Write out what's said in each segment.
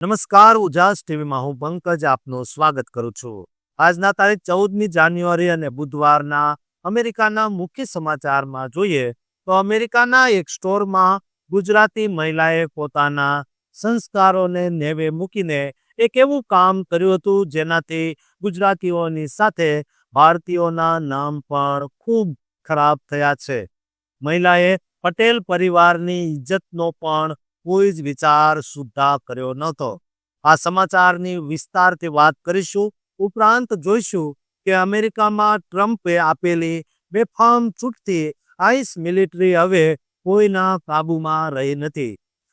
નમસ્કાર, ઉજાસ ટીવીમાં હું પંકજ આપનું સ્વાગત કરું છું. આજના તારીખ ચૌદમી જાન્યુઆરી અને બુધવારના અમેરિકાના મુખ્ય સમાચારમાં જોઈએ તો અમેરિકાના એક સ્ટોરમાં ગુજરાતી મહિલાએ પોતાના સંસ્કારોને નેવે મૂકીને એક એવું કામ કર્યું હતું જેનાથી ગુજરાતીઓની સાથે ભારતીયોના નામ પણ ખૂબ ખરાબ થયા છે. મહિલાએ પટેલ પરિવારની ઇજ્જતનો પણ કોઈ જ વિચાર સુદ્ધા કર્યો નહોતો. આ સમાચારની વિસ્તારથી વાત કરીશું. ઉપરાંત જોઈશું કે અમેરિકામાં ટ્રમ્પે આપેલી બેફામ છૂટથી આઈસ મિલિટરી હવે કોઈના કાબુમાં રહી નથી.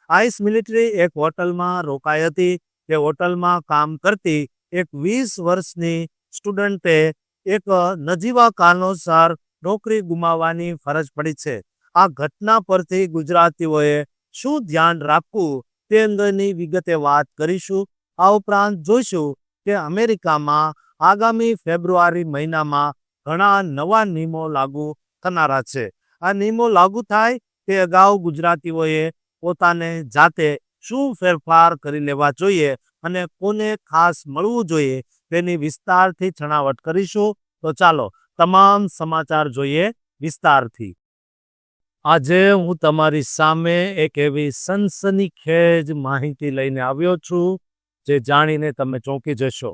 આઈસ મિલિટરી એક હોટલમાં રોકાઈ હતી. તે હોટલમાં કામ કરતી એક વીસ વર્ષની સ્ટુડન્ટે એક નજીવા કારણોસર નોકરી ગુમાવવાની ફરજ પડી છે. આ ઘટના પરથી ગુજરાતીઓએ શું ધ્યાન રાખવું તે અંગેની વિગતે વાત કરીશું. આ ઉપરાંત જોઈશું કે અમેરિકામાં આગામી ફેબ્રુઆરી મહિનામાં ઘણા નવા નિયમો લાગુ થનારા છે. આ નિયમો લાગુ થાય તે અગાઉ ગુજરાતીઓએ પોતાને જાતે શું ફેરફાર કરી લેવા જોઈએ અને કોને ખાસ મળવું જોઈએ તેની વિસ્તારથી છણાવટ કરીશું. તો ચાલો, તમામ સમાચાર જોઈએ વિસ્તારથી. આજે હું તમારી સામે એક એવી સનસનીખેજ માહિતી લઈને આવ્યો છું, જે જાણીને તમે ચોંકી જશો.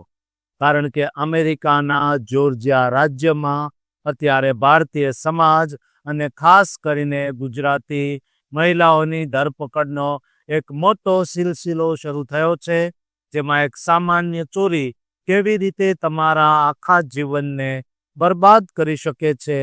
કારણ કે અમેરિકાના જોર્જિયા રાજ્યમાં અત્યારે ભારતીય સમાજ અને ખાસ કરીને ગુજરાતી મહિલાઓની ધરપકડનો એક મોટો સિલસિલો શરૂ થયો છે, જેમાં એક સામાન્ય ચોરી કેવી રીતે તમારા આખા જીવનને બરબાદ કરી શકે છે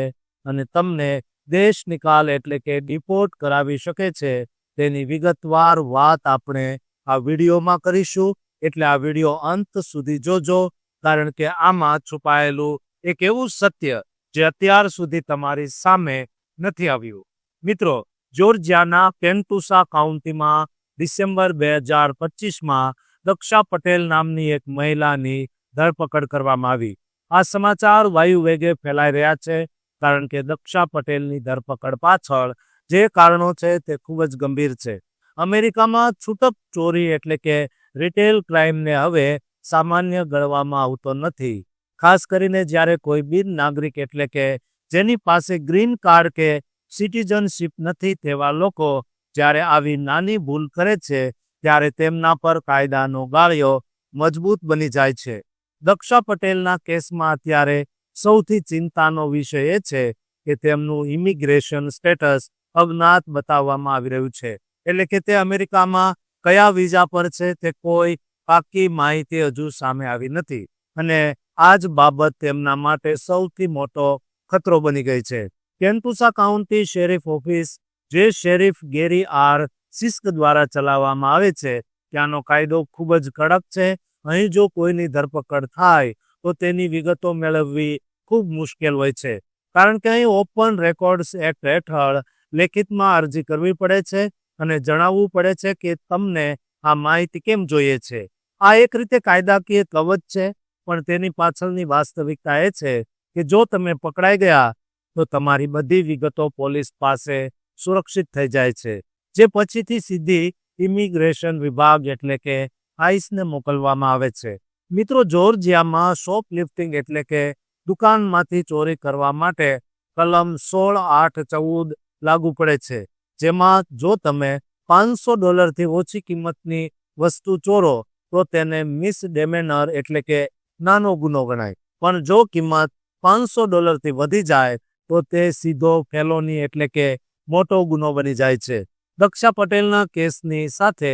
અને તમને દેશ નિકાલ એટલે કે ડિપોર્ટ કરાવી શકે છે, તેની વિગતવાર વાત આપણે આ વિડીયોમાં કરીશું. એટલે આ વીડિયો અંત સુધી જોજો, કારણ કે આમાં છુપાયેલું એક એવું સત્ય જે અત્યાર સુધી તમારી સામે નથી આવ્યું. મિત્રો, જોર્જિયાના પેન્ટુસા કાઉન્ટીમાં ડિસેમ્બર બે હજાર પચીસમાં દક્ષા પટેલ નામની એક મહિલાની ધરપકડ કરવામાં આવી. આ સમાચાર વાયુ વેગે ફેલાઈ રહ્યા છે. કારણ કે દક્ષા પટેલની ધરપકડ પાછળ જે કારણો છે તે ખૂબ જ ગંભીર છે. અમેરિકામાં છૂટક ચોરી એટલે કે રિટેલ ક્રાઇમને હવે સામાન્ય ગણવામાં આવતો નથી. ખાસ કરીને જ્યારે કોઈ બિન નાગરિક એટલે કે જેની પાસે ગ્રીન કાર્ડ કે સિટીઝનશીપ નથી તેવા લોકો જ્યારે આવી નાની ભૂલ કરે છે ત્યારે તેમના પર કાયદાનો ગાળ્યો મજબૂત બની જાય છે. દક્ષા પટેલના કેસમાં અત્યારે સૌથી ચિંતાનો વિષય એ છે કે તેમનું ઇમિગ્રેશન સ્ટેટસ અજ્ઞાત બતાવવામાં આવી રહ્યું છે. એટલે કે તે અમેરિકામાં કયા વિઝા પર છે તે કોઈ પાકી માહિતી હજુ સામે આવી નથી. અને આ જ બાબત તેમના માટે સૌથી મોટો ખતરો બની ગઈ છે. કેન્ટુસા કાઉન્ટી શેરીફ ઓફિસ, જે શેરીફ ગેરી આર સિસ્ક દ્વારા ચલાવવામાં આવે છે, ત્યાંનો કાયદો ખૂબ જ કડક છે. અહીં જો કોઈની ધરપકડ થાય, તો તેની વિગતો મેળવવી ખૂબ મુશ્કેલ હોય છે. કારણ કે અહીં ઓપન રેકોર્ડ્સ એક્ટ હેઠળ લેખિતમાં અરજી કરવી પડે છે અને જણાવવું પડે છે કે તમને આ માહિતી કેમ જોઈએ છે. આ એક રીતે કાયદાકીય કવચ છે, પણ તેની પાછળની વાસ્તવિકતા એ છે કે જો તમે પકડાઈ ગયા, તો તમારી બધી વિગતો પોલીસ પાસે સુરક્ષિત થઈ જાય છે, જે પછીથી સીધી ઇમિગ્રેશન વિભાગ એટલે કે આઈસને મોકલવામાં આવે છે. મિત્રો, જોર્જિયામાં શોપ લિફ્ટિંગ એટલે કે દુકાનમાંથી ચોરી કરવા માટે કલમ સોળ, આઠ, ચૌદ લાગુ પડે છે. જેમાં જો તમે પાંચસો ડોલરથી ઓછી કિંમતની વસ્તુ ચોરો, તો તેને મિસ ડેમેનર એટલે કે નાનો ગુનો ગણાય. પણ જો કિંમત પાંચસો ડોલરથી વધી જાય, તો તે સીધો ફેલોની એટલે કે મોટો ગુનો બની જાય છે. દક્ષા પટેલના કેસની સાથે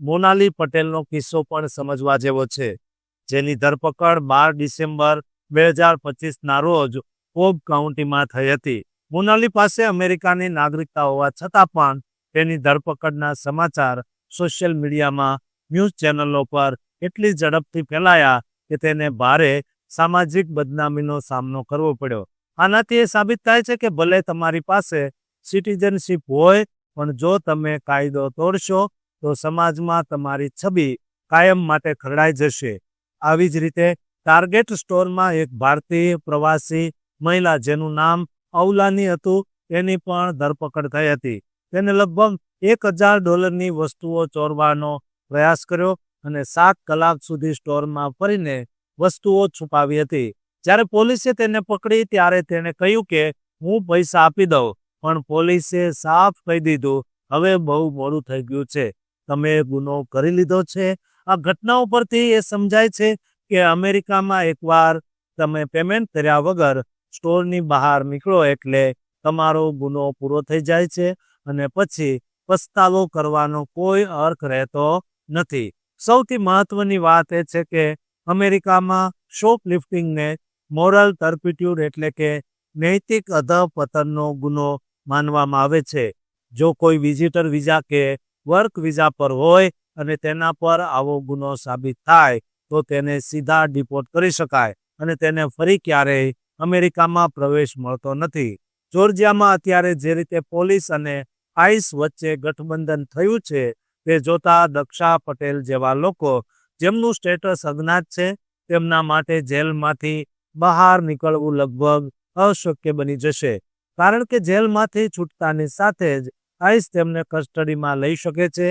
મોનાલી પટેલનો કિસ્સો પણ સમજવા જેવો છે. જેની ધરપકડ બાર ડિસેમ્બર બે હજાર પચીસના રોજ કોબ કાઉન્ટીમાં થઈ હતી. મોનાલી પાસે અમેરિકાની નાગરિકતા હોવા છતાં પણ તેની ધરપકડના સમાચાર સોશિયલ મીડિયામાં ન્યૂઝ ચેનલો પર એટલી ઝડપથી ફેલાયા કે તેને ભારે સામાજિક બદનામીનો સામનો કરવો પડ્યો. આનાથી એ સાબિત થાય છે કે ભલે તમારી પાસે સિટીઝનશીપ હોય, પણ જો તમે કાયદો તોડશો, તો સમાજમાં તમારી છબી કાયમ માટે ખરડાઈ જશે. આવી જ રીતે ટાર્ગેટ સ્ટોરમાં એક ભારતીય પ્રવાસી મહિલા જેનું નામ અવલાની હતું. તેની પણ ધરપકડ થઈ હતી. તેને લગભગ એક હજાર ડોલરની વસ્તુઓ ચોરવાનો પ્રયાસ કર્યો અને સાત કલાક સુધી સ્ટોરમાં ફરીને વસ્તુઓ છુપાવી હતી. જ્યારે પોલીસે તેને પકડી, ત્યારે તેણે કહ્યું કે, હું પૈસા આપી દઉં, પણ પોલીસે સાફ કહી દીધું, હવે બહુ મોડું થઈ ગયું છે. તમે ગુનો કરી લીધો છે. આ ઘટનાઓ પરથી એ સમજાય છે કે અમેરિકામાં એકવાર તમે પેમેન્ટ કર્યા વગર સ્ટોરની બહાર નીકળો એટલે તમારો ગુનો પૂરો થઈ જાય છે અને પછી પસ્તાવો કરવાનો કોઈ અર્થ રહેતો નથી. સૌથી મહત્વની વાત એ છે કે અમેરિકામાં શોપલિફ્ટિંગને મોરલ ટર્પિટ્યુડ એટલે કે નૈતિક અધપતનનો ગુનો માનવામાં આવે છે. જો કોઈ વિઝિટર વિઝા કે વર્ક વિઝા પર હોય અને તેના પર આવો ગુનો સાબિત થાય તો તેને સીધા ડિપોર્ટ કરી શકાય અને તેને ફરી ક્યારેય અમેરિકામાં પ્રવેશ મળતો નથી. જોર્જિયામાં અત્યારે જે રીતે પોલીસ અને આઈસ વચ્ચે ગઠબંધન થયું છે, તે જોતા દક્ષા પટેલ જેવા લોકો જેમનું સ્ટેટસ અજ્ઞાત છે, તેમના માટે જેલમાંથી બહાર નીકળવું લગભગ અશક્ય બની જશે. કારણ કે જેલમાંથી છૂટતાની સાથે જ આઈસ તેમને કસ્ટડીમાં લઈ શકે છે.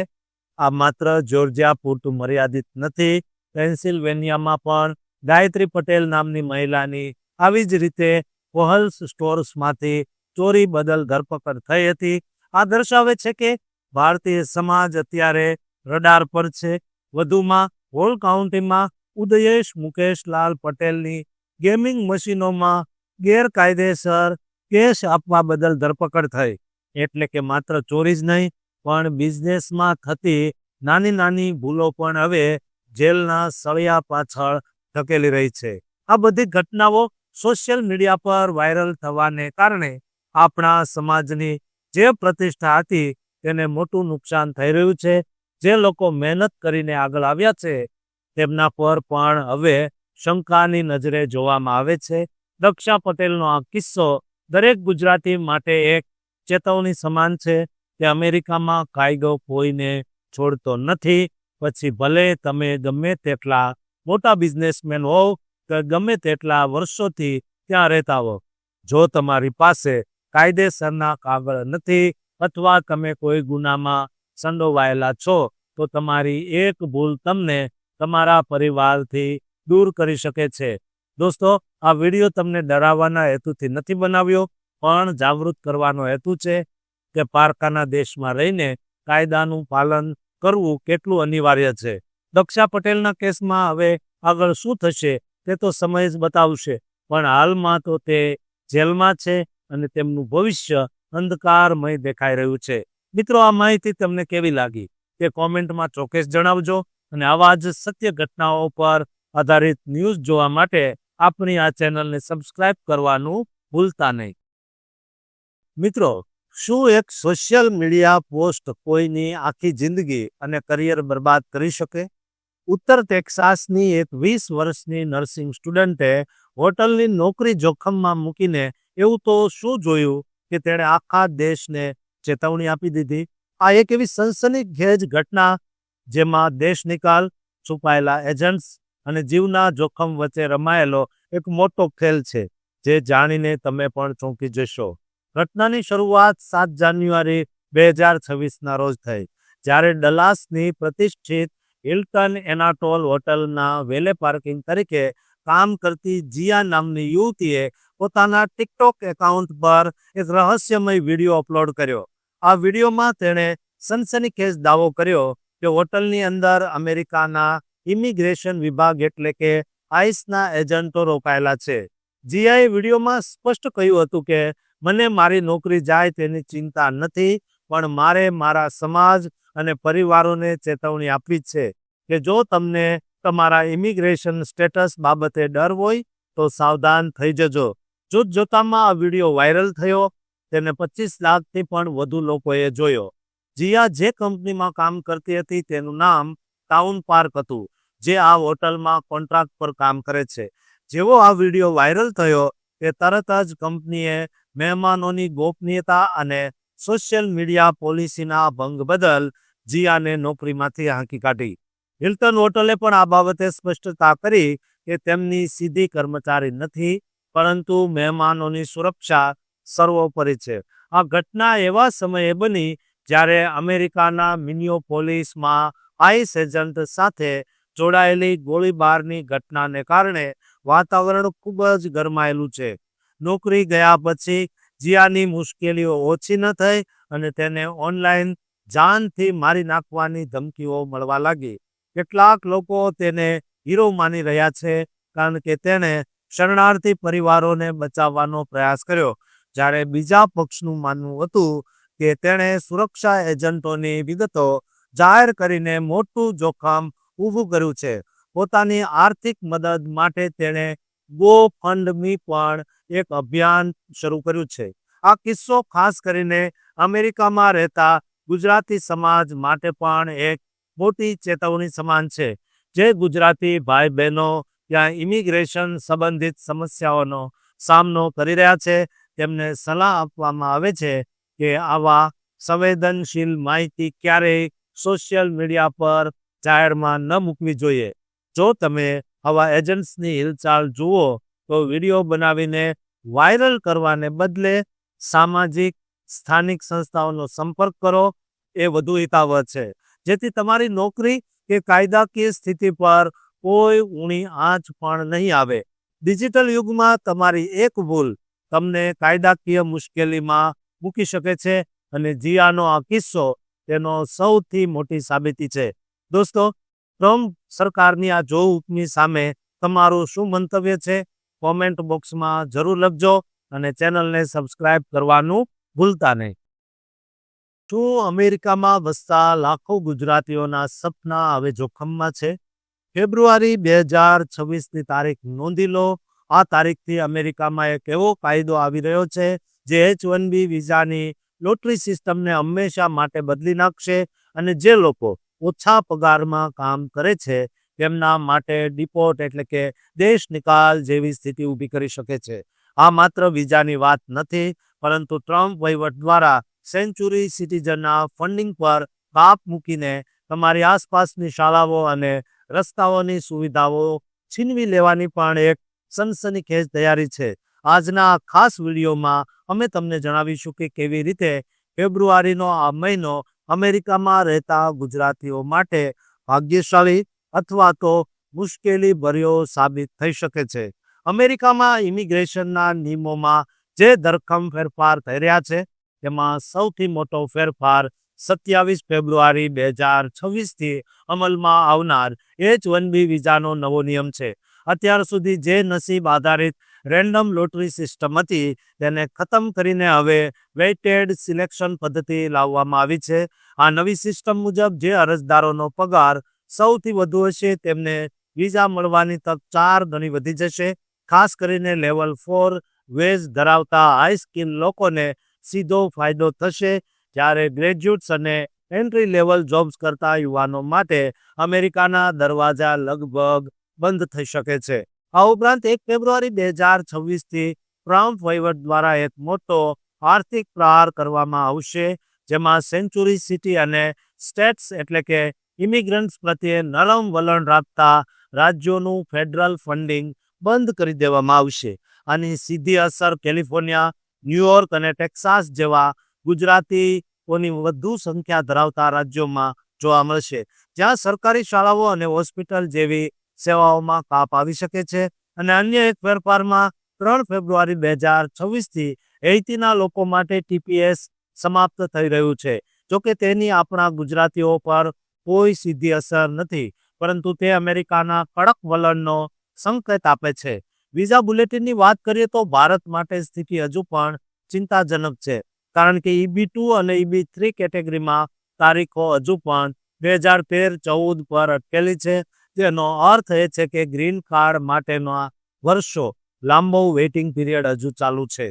આ માત્ર જોર્જિયા પૂરતું મર્યાદિત નથી પેન્સિલ્વેનિયામાં પણ ગાયત્રી પટેલ નામની મહિલાની આવી જ રીતે કોહલ્સ સ્ટોર્સમાંથી ચોરી બદલ ધરપકડ થઈ હતી. આ દર્શાવે છે કે ભારતીય સમાજ અત્યારે રડાર પર છે. વધુમાં હોલ કાઉન્ટીમાં ઉદયેશ મુકેશલાલ પટેલની ગેમિંગ મશીનોમાં ગેરકાયદેસર કેશ આપવા બદલ ધરપકડ થઈ. એટલે કે માત્ર ચોરી જ નહીં, પણ બિઝનેસમાં થતી નાની નાની ભૂલો પણ હવે જેલના સળિયા પાછળ ધકેલી રહી છે. આ બધી ઘટનાઓ સોશિયલ મીડિયા પર વાયરલ થવાને કારણે આપણા સમાજની જે પ્રતિષ્ઠા હતી તેને મોટું નુકસાન થઈ રહ્યું છે. જે લોકો મહેનત કરીને આગળ આવ્યા છે, તેમના પર પણ હવે શંકાની નજરે જોવામાં આવે છે. દક્ષા પટેલનો આ કિસ્સો દરેક ગુજરાતી માટે એક ચેતવણી સમાન છે કે અમેરિકામાં કાયદો કોઈને છોડતો નથી. પછી ભલે તમે ગમે તેટલા મોટા બિઝનેસમેન હોવ કે ગમે તેટલા વર્ષોથી ત્યાં રહેતા હો જો તમારી પાસે કાયદેસરના કાગળ નથી અથવા તમે કોઈ ગુનામાં સંડોવાયેલા છો, તો તમારી એક ભૂલ તમને તમારા પરિવારથી દૂર કરી શકે છે. દોસ્તો, આ વીડિયો તમને ડરાવવાના હેતુથી નથી બનાવ્યો, પણ જાગૃત કરવાનો હેતુ છે કે પારકાના દેશમાં રહીને કાયદાનું પાલન કરવું કેટલું અનિવાર્ય છે? દક્ષા પટેલના કેસમાં હવે આગળ શું થશે તે તો સમય જ બતાવશે. પણ હાલમાં તો તે જેલમાં છે અને તેમનું ભવિષ્ય અંધકારમય દેખાઈ રહ્યું છે. મિત્રો, આ માહિતી તમને કેવી લાગી? તે કોમેન્ટમાં ચોક્કસ જણાવજો અને આવા જ સત્ય ઘટનાઓ પર આધારિત ન્યૂઝ જોવા માટે આપણી આ ચેનલને સબસ્ક્રાઇબ કરવાનું ભૂલતા નહીં. મિત્રો શું એક સોશિયલ મીડિયા પોસ્ટ કોઈની આખી જિંદગી અને કરિયર બરબાદ કરી શકે? ઉત્તર ટેક્સાસની એક વીસ વર્ષની નર્સિંગ સ્ટુડન્ટે હોટલની નોકરી જોખમમાં મૂકીને એવું તો શું જોયું કે તેણે આખા દેશને ચેતવણી આપી દીધી? આ એક એવી સનસનીખેજ ઘટના જેમાં દેશ નિકાલ, છુપાયેલા એજન્ટ્સ અને જીવના જોખમ વચ્ચે રમાયેલો એક મોટો ખેલ છે, જે જાણીને તમે પણ ચોંકી જશો. ઘટનાની શરૂઆત સાત જાન્યુઆરી બે હજાર છવ્વીસના રોજ થઈ, જ્યારે ડલાસની પ્રતિષ્ઠિત હિલ્ટન એનાટોલ હોટલના વેલે પાર્કિંગ તરીકે કામ કરતી જીયા નામની યુવતીએ પોતાના ટિકટોક એકાઉન્ટ પર એક રહસ્યમય વીડિયો અપલોડ કર્યો. આ વિડીયોમાં તેણે સનસનીખેજ દાવો કર્યો કે હોટલની અંદર અમેરિકાના ઇમિગ્રેશન વિભાગ એટલે કે આઈસના એજન્ટો રોકાયેલા છે. જીઆઈએ વિડીયોમાં સ્પષ્ટ કહ્યું હતું કે મને મારી નોકરી જાય તેની ચિંતા નથી, પણ મારે મારા સમાજ અને પરિવારોને ચેતવણી આપવી છે કે જો તમને તમારા ઇમિગ્રેશન સ્ટેટસ બાબતે ડર હોય, તો સાવધાન થઈ જજો. જોત જોતામાં આ વીડિયો વાયરલ થયો, તેને પચીસ લાખથી પણ વધુ લોકોએ જોયો. જીયા જે કંપનીમાં કામ કરતી હતી તેનું નામ ટાઉન પાર્ક હતું, જે આ હોટલમાં કોન્ટ્રાક્ટ પર કામ કરે છે. જેવો આ વીડિયો વાયરલ થયો, તે તરત જ કંપનીએ મહેમાનોની ગોપનીયતા અને સોશિયલ મીડિયા પોલિસીના ભંગ બદલ જીયાને નોકરીમાંથી હાંકી કાઢી. હિલ્ટન હોટલે પણ આ બાબતે સ્પષ્ટતા કરી કે તેમની સીધી કર્મચારી નથી, પરંતુ મહેમાનોની સુરક્ષા સર્વોપરી છે. આ ઘટના એવા સમયે બની જ્યારે અમેરિકાના મિનિયોપોલિસમાં આઈસ એજન્ટ સાથે જોડાયેલી ગોળીબારની ઘટનાને કારણે વાતાવરણ ખૂબ જ ગરમાયેલું છે. નોકરી ગયા પછી જીયાની મુશ્કેલીઓ ઓછી ન થઈ અને તેને ઓનલાઈન જાનથી મારી નાખવાની ધમકીઓ મળવા લાગી. કેટલાક લોકો તેને હીરો માની રહ્યા છે કારણ કે તેણે શરણાર્થી પરિવારોને બચાવવાનો પ્રયાસ કર્યો. જ્યારે બીજા પક્ષનું માનવું હતું કે તેણે સુરક્ષા એજન્ટોની વિગતો જાહેર કરીને મોટું જોખમ ઊભું કર્યું છે. પોતાની આર્થિક મદદ માટે તેણે ગો ફંડમી પણ એક અભિયાન શરૂ કર્યું છે. આ કિસ્સો ખાસ કરીને અમેરિકામાં રહેતા ગુજરાતી સમાજ માટે પણ એક મોટી ચેતવણી સમાન છે. જે ગુજરાતી ભાઈ બહેનો ત્યાં ઇમિગ્રેશન સંબંધિત સમસ્યાઓનો સામનો કરી રહ્યા છે. તેમને સલાહ આપવામાં આવે છે કે આવા સંવેદનશીલ માહિતી ક્યારેય સોશિયલ મીડિયા પર જાહેરમાં ન મૂકવી જોઈએ. જો તમે આવા એજન્ટ્સની હિલચાલ જુઓ તો વીડિયો બનાવીને વાયરલ કરવાને બદલે સામાજિક, સ્થાનિક સંસ્થાઓનો સંપર્ક કરો, એ વધુ હિતાવહ છે. જેથી તમારી નોકરી કે કાયદાકીય સ્થિતિ પર કોઈ ઊણી આંચ પણ નહીં આવે. ડિજિટલ યુગમાં તમારી એક ભૂલ તમને કાયદાકીય મુશ્કેલીમાં મૂકી શકે છે અને જીયાનો આ કિસ્સો તેનો સૌથી મોટી સાબિતી છે. દોસ્તો, ટ્રમ્પ સરકારની આ જો હુકમી સામે તમારું શું મંતવ્ય છે? કોમેન્ટ બોક્સમાં જરૂર લખજો અને ચેનલને સબસ્ક્રાઇબ કરવાનું ભૂલતા નહીં. શું અમેરિકામાં વસતા લાખો ગુજરાતીઓના સપના હવે જોખમમાં છે? ફેબ્રુઆરી બે હજાર છવ્વીસની તારીખ નોંધી લો. આ તારીખથી અમેરિકામાં એક એવો કાયદો આવી રહ્યો છે જે એચ વન બી વિઝાની લોટરી સિસ્ટમને હંમેશા માટે બદલી નાખશે અને જે લોકો ઓછા પગારમાં કામ કરે છે તેમના માટે ડિપોર્ટ એટલે કે દેશ નિકાલ જેવી સ્થિતિ ઊભી કરી શકે છે. આ માત્ર વિઝાની વાત નથી, પરંતુ ટ્રમ્પ વહીવટ દ્વારા સેન્ચુરી સિટીઝનના ફંડિંગ પર કાપ મૂકીને તમારી આસપાસની શાળાઓ અને રસ્તાઓની સુવિધાઓ છીનવી લેવાની પણ એક સનસનીખેજ તૈયારી છે. આજના ખાસ વિડીયોમાં અમે તમને જણાવીશું કે કેવી રીતે ફેબ્રુઆરીનો આ મહિનો અમેરિકામાં રહેતા ગુજરાતીઓ માટે ભાગ્યશાળી અથવા તો મુશ્કેલી ભર્યો સાબિત થઈ શકે છે. અમેરિકામાં ઇમિગ્રેશનના નિયમોમાં જે ધરખમ ફેરફાર થઈ રહ્યા છે, તેમાં સૌથી મોટો ફેરફાર સત્યાવીસ ફેબ્રુઆરી બે હજાર છવ્વીસથી અમલમાં આવનાર એચ વન બી વિઝાનો નવો નિયમ છે. અત્યાર સુધી જે નસીબ આધારિત રેન્ડમ લોટરી સિસ્ટમ હતી, તેને ખતમ કરીને હવે વેઇટેડ સિલેક્શન પદ્ધતિ લાવવામાં આવી છે. આ નવી સિસ્ટમ મુજબ જે અરજદારોનો પગાર સૌથી વધુ હશે, તેમને વિઝા મળવાની તક ચાર ગણી વધી જશે. ખાસ કરીને લેવલ ફોર વેજ ધરાવતા હાઈ લોકોને સીધો ફાયદો થશે. જ્યારે ગ્રેજ્યુએટ્સ અને એન્ટ્રી લેવલ જોબ્સ કરતા યુવાનો માટે અમેરિકાના દરવાજા લગભગ બંધ થઈ શકે છે. આ ઉપરાંત એક ફેબ્રુઆરી બે હજાર છવ્વીસથી ટ્રમ્પ વહીવટ દ્વારા એક મોટો આર્થિક પ્રહાર કરવામાં આવશે, જેમાં સેન્ચુરી સિટી અને સ્ટેટ્સ એટલે કે ઇમિગ્રન્ટ્સ પ્રત્યે નરમ વલણ રાખતા રાજ્યોનું ફેડરલ ફંડિંગ બંધ કરી દેવામાં આવશે આની સીધી અસર કેલિફોર્નિયા, ન્યુયોર્ક અને ટેક્સાસ જેવા ગુજરાતીઓની વધુ સંખ્યા ધરાવતા રાજ્યોમાં જોવા મળશે. જ્યાં સરકારી શાળાઓ અને હોસ્પિટલ જેવી સેવાઓમાં કાપ આવી શકે છે અને અન્ય એક ફેરફારમાં ત્રણ ફેબ્રુઆરી બે હજાર છવ્વીસથી એટીના લોકો માટે ટીપીએસ સમાપ્ત થઈ રહ્યું છે. જોકે તેની આપણા ગુજરાતીઓ પર કોઈ સીધી અસર નથી, પરંતુ તે અમેરિકાના કડક વલણનો સંકેત આપે છે. વિઝા બુલેટિનની વાત કરીએ તો ભારત માટે સ્થિતિ હજુ પણ ચિંતાજનક છે, કારણ કે ઈબી ટુ અને ઈબી થ્રી કેટેગરીમાં તારીખો હજુ પણ બે હજાર તેર ચૌદ પર અટકેલી છે. જેનો અર્થ એ છે કે ગ્રીન કાર્ડ માટેના વર્ષો લાંબો વેઇટિંગ પીરિયડ હજુ ચાલુ છે.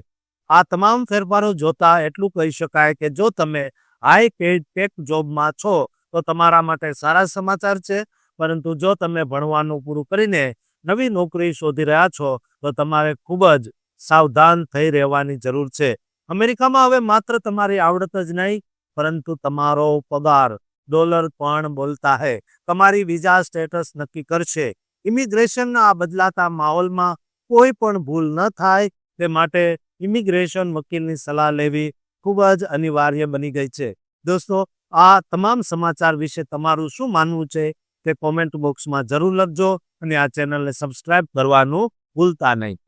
આ તમામ ફેરફારો જોતા એટલું કહી શકાય કે જો તમે હાઈ પેડ ટેક જોબમાં છો તો તમારા માટે સારા સમાચાર છે. પરંતુ જો તમે ભણવાનું પૂરું કરીને નવી નોકરી શોધી રહ્યા છો, તો તમારે ખૂબ જ સાવધાન થઈ રહેવાની જરૂર છે. અમેરિકામાં હવે માત્ર તમારી આવડત જ નહીં, પરંતુ તમારો પગાર ડોલર પણ બોલતા હૈ. તમારી વિઝા સ્ટેટસ નક્કી કરશે. ઇમિગ્રેશનના આ બદલાતા માહોલમાં કોઈ પણ ભૂલ ન થાય. તે માટે ઇમિગ્રેશન વકીલની સલાહ લેવી ખૂબ જ અનિવાર્ય બની ગઈ છે. દોસ્તો આ તમામ સમાચાર વિશે તમારું શું માનવું છે તે કોમેન્ટ બોક્સમાં જરૂર લખજો અને આ ચેનલને સબસ્ક્રાઇબ કરવાનું ભૂલતા નહીં.